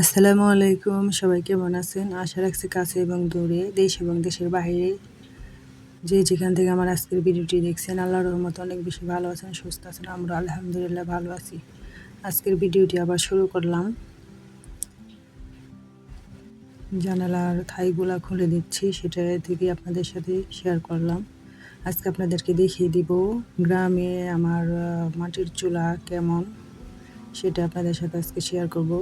আসসালামু আলাইকুম, সবাই কেমন আছেন? আশা রাখছি কাছে এবং দূরে, দেশ এবং দেশের বাইরে। যে যেখান থেকে আমার আজকের ভিডিওটি দেখছেন, আল্লাহর রহমত অনেক বেশি ভালো আছেন, সুস্থ আছেন, আমরা আলহামদুলিল্লাহ ভালো আছি। আজকের ভিডিওটি আবার শুরু করলাম। জানালার থাইগুলা খুলে দিচ্ছি সেটা থেকে আপনাদের সাথে শেয়ার করলাম। আজকে আপনাদেরকে দেখিয়ে দিব গ্রামে আমার মাটির চুলা কেমন, সেটা আপনাদের সাথে আজকে শেয়ার করব।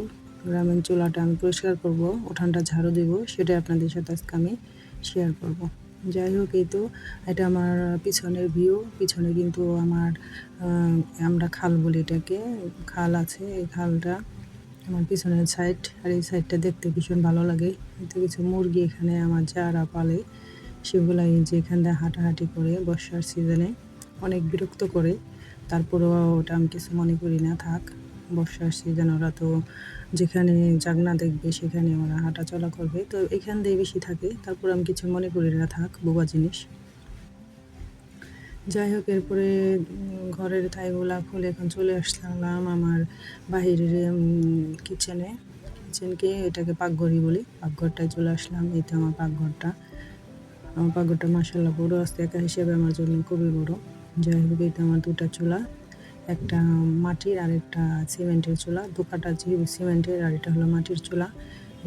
গ্রামের চুলাটা আমি পরিষ্কার করব, উঠানটা ঝাড়ু দেব সেটা আপনাদের সাথে আজকে আমি শেয়ার করব। যাই হোক, এই তো, এটা আমার পিছনের ভিউ পিছনে কিন্তু আমার আমরা খাল বলি এটাকে, খাল আছে এই খালটা, আমার পিছনের সাইড আর এই সাইডটা দেখতে ভীষণ ভালো লাগে। এতে কিছু মুরগি এখানে আমার যারা পালে। সেগুলাই যে এখান দিয়ে হাঁটাহাঁটি করে বর্ষার সিজনে অনেক বিরক্ত করে, তারপরেও ওটা আমি কিছু মনে করি না, থাক। বর্ষার সিজন, ওরা তো যেখানে জাগনা দেখবে, সেখানে ওরা হাঁটা চলা করবে। তো এখান দিয়ে বেশি থাকে, তারপর আমি কিছু মনে করি না, থাক, বোবা জিনিস। যাই হোক, এরপরে ঘরের থাইগুলা খুলে এখন চলে আসলাম আমার বাহিরের কিচেনে কিচেনকে এটাকে পাকঘরই বলি, পাকঘরটায় চলে আসলাম, এই তো আমার পাকঘরটা। আমার পাকঘরটা মাসাল্লাহ বড়ো আসতে একা হিসেবে আমার জন্য খুবই বড়। যাই হোক তো আমার দুটা চুলা, একটা মাটির আর একটা সিমেন্টের চুলা। দুপাটা সিমেন্টের আর এটা হলো মাটির চুলা।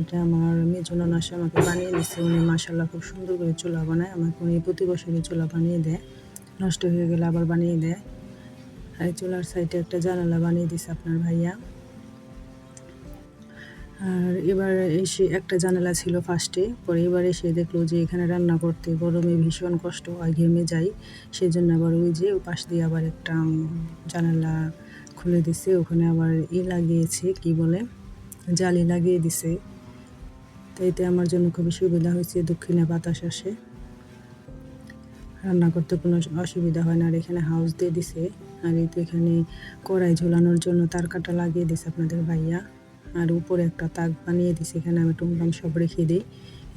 এটা আমার মেজো নাসে আমাকে বানিয়ে দিচ্ছে উনি মাসাল্লাহ খুব সুন্দর করে চুলা বানায়। আমাকে উনি প্রতি বছরই চুলা বানিয়ে দেয়। নষ্ট হয়ে গেলে আবার বানিয়ে দেয়। আর চুলার সাইডে একটা জানালা বানিয়ে দিছে আপনার ভাইয়া। আর এবার এসে একটা জানালা ছিল ফার্স্টে, পরে এবার এসে দেখল যে এখানে রান্না করতে গরমে ভীষণ কষ্ট হয় ঘেমে যাই। সেই জন্য আবার ওই যে পাশ দিয়ে আবার একটা জানালা খুলে দিছে। ওখানে আবার ই লাগিয়েছে, কি বলে, জালি লাগিয়ে দিছে। তো এতে আমার জন্য খুবই সুবিধা হয়েছে, দক্ষিণে বাতাস আসে। রান্না করতে কোনো অসুবিধা হয় না। আর এখানে হাউস দিয়ে দিছে। আর এই তো এখানে কড়াই ঝোলানোর জন্য তার কাটা লাগিয়ে দিছে আপনাদের ভাইয়া। আর উপরে একটা তাক বানিয়ে দিছি, এখানে আমি টুমটাম সব রেখে দিই।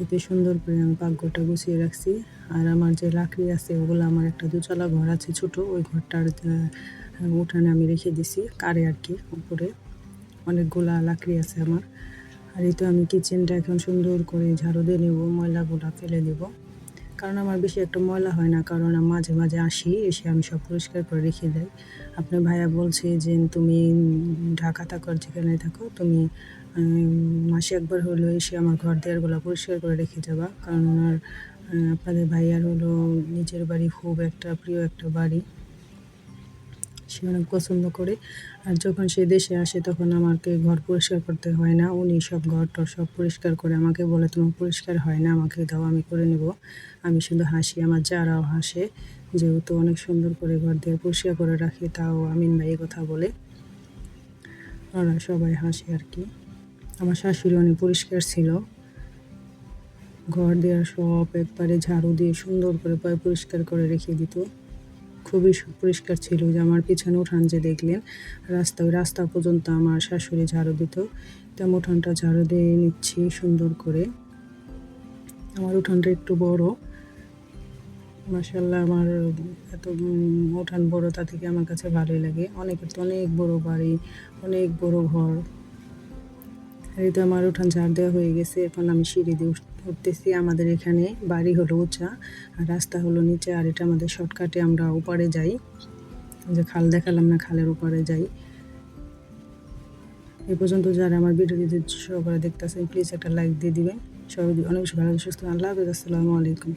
এতে সুন্দর করে আমি পাকঘরটা গুছিয়ে রাখছি। আর আমার যে লাকড়ি আছে, ওগুলো আমার একটা দুচালা ঘর আছে ছোট, ওই ঘরটার উঠানে আমি রেখে দিছি কারে আর কি, উপরে। অনেকগুলা লাকড়ি আছে আমার। আর এই তো আমি কিচেনটা এখন সুন্দর করে ঝাড়ু দিয়ে নেব, ময়লাগুলা ফেলে দেবো। কারণ আমার বেশি একটা ময়লা হয় না, কারণ মাঝে মাঝে আসি, এসে আমি সব পরিষ্কার করে রেখে দেয় আপনার ভাইয়া বলছে যে, তুমি ঢাকা থাকো যেখানে থাকো, তুমি মাসে একবার হলো এসে আমার ঘর দেওয়ারগুলো পরিষ্কার করে রেখে যাবা। কারণ ওনার আপনাদের ভাইয়ার হলো নিজের বাড়ি খুব একটা প্রিয় একটা বাড়ি। সে অনেক পছন্দ করে। আর যখন সে দেশে আসে তখন আমাকে ঘর পরিষ্কার করতে হয় না। উনি সব ঘর টর সব পরিষ্কার করে আমাকে বলে, তোমার পরিষ্কার হয় না, আমাকে দাও, আমি করে নেব। আমি শুধু হাসি, আমার যারাও হাসে, যেহেতু অনেক সুন্দর করে ঘর দিয়ে পরিষ্কার করে রাখি, তাও আমিন ভাই কথা বলে। ওরা সবাই হাসে আর কি। আমার শাশুড়ি অনেক পরিষ্কার ছিল। ঘর দেওয়ার সব একবারে ঝাড়ু দিয়ে সুন্দর করে পরিষ্কার করে রেখে দিত। খুবই পরিষ্কার ছিল যে আমার পিছনে উঠান যে দেখলেন, রাস্তা ওই রাস্তা পর্যন্ত আমার শাশুড়ি ঝাড়ু দিত। তেমন উঠানটা ঝাড়ু দিয়ে নিচ্ছি সুন্দর করে। আমার উঠানটা একটু বড়। মাসাল্লাহ আমার এত উঠান বড় তা থেকে আমার কাছে ভালোই লাগে। অনেকের তো অনেক বড় বাড়ি, অনেক বড় ঘর। এই তো আমার উঠান ঝাড় দেওয়া হয়ে গেছে এখন আমি সিঁড়ি দিয়ে উঠতেছি। আমাদের এখানে বাড়ি হলো উঁচা, আর রাস্তা হলো নিচে, আর এটা আমাদের শর্টকাটে আমরা ওপারে যাই। যে খাল দেখালাম না, খালের ওপারে যাই। এ পর্যন্ত যারা আমার ভিডিওটি সবাই দেখতেছেন প্লিজ একটা লাইক দিয়ে দিবেন। সবাই অনেক ভালো সুস্থ আল্লাহ হাফিজ, আসসালামু আলাইকুম।